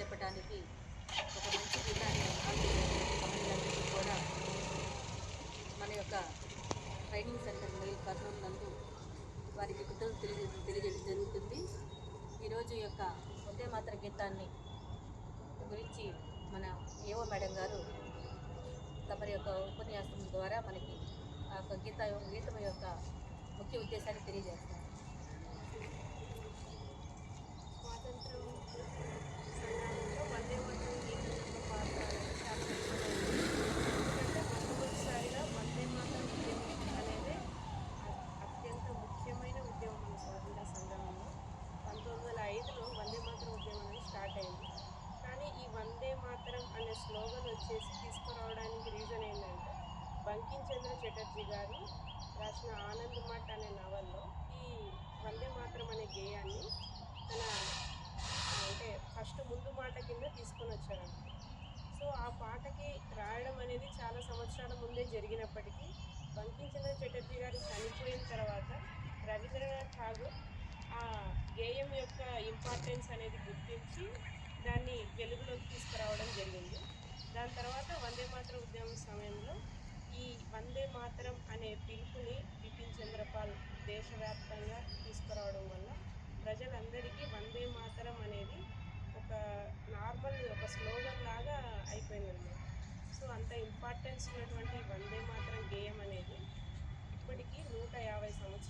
చెప్పడానికి ఒక మంచి గీతాన్ని మహిళలందరికీ కూడా మన యొక్క ట్రైనింగ్ సెంటర్ మెయిల్ కర్నూలు నందు వారికి కృతజ్ఞతలు తెలియ తెలియజేయడం జరుగుతుంది. ఈరోజు యొక్క ఒకే మాత్ర గీతాన్ని గురించి మన ఏవో మేడం గారు తమ యొక్క ఉపన్యాసం ద్వారా మనకి ఆ యొక్క గీత గీతం యొక్క ముఖ్య ఉద్దేశాన్ని తెలియజేస్తారు స్వాతంత్రం సంగ్రామంలో వందే మాతరం గీతం యొక్క పాత్ర అనేది చాలా ముఖ్యమైనది ఎందుకంటే మొట్టమొదటిసారిగా వందే మాతరం ఉద్యమం అనేది అ- అత్యంత ముఖ్యమైన ఉద్యమం మన స్వాతంత్ర సంగ్రామంలో పంతొమ్మిది వందల ఐదులో వందే మాతరం ఉద్యమం అనేది స్టార్ట్ అయింది కానీ ఈ వందే మాతరం అనే స్లోగన్ వచ్చేసి తీసుకురావడానికి రీజన్ ఏంటంటే బంకించంద్ర చటర్జీ గారు రాసిన ఆనంద్ మఠ్ అనే నవల్లో ఈ వందే మాత్రం అనే గేయాన్ని తన అంటే ఫస్ట్ ముందు మాట కింద తీసుకొని వచ్చారంట సో ఆ పాటకి రాయడం అనేది చాలా సంవత్సరాల ముందే జరిగినప్పటికీ బంకించంద్ర చటర్జీ గారు చనిపోయిన తర్వాత రవీంద్రనాథ్ ఠాగూర్ ఆ గేయం యొక్క ఇంపార్టెన్స్ అనేది గుర్తించి దాన్ని వెలుగులోకి దాని తర్వాత వందే మాతరం ఉద్యమం సమయంలో ఈ వందే మాతరం అనే పిలుపుని బిపిన్ చంద్రపాల్ దేశవ్యాప్తంగా తీసుకురావడం వల్ల ప్రజలందరికీ వందే మాతరం అనేది ఒక నార్మల్ ఒక స్లోగన్ లాగా అయిపోయిందన్నమాట. సో అంత ఇంపార్టెన్స్ ఉన్నటువంటి వందే మాతరం గేయం అనేది ఇప్పటికీ నూట యాభై సంవత్సరాలు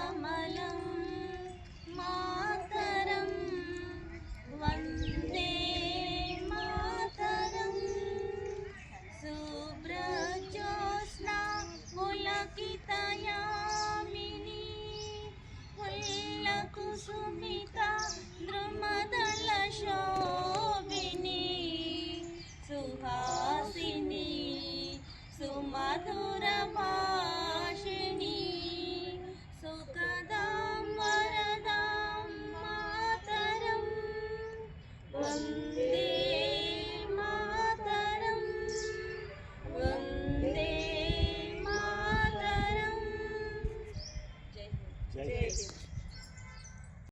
సుమధుర భాషిణి సుఖదాం వరదాం మాతరం వందే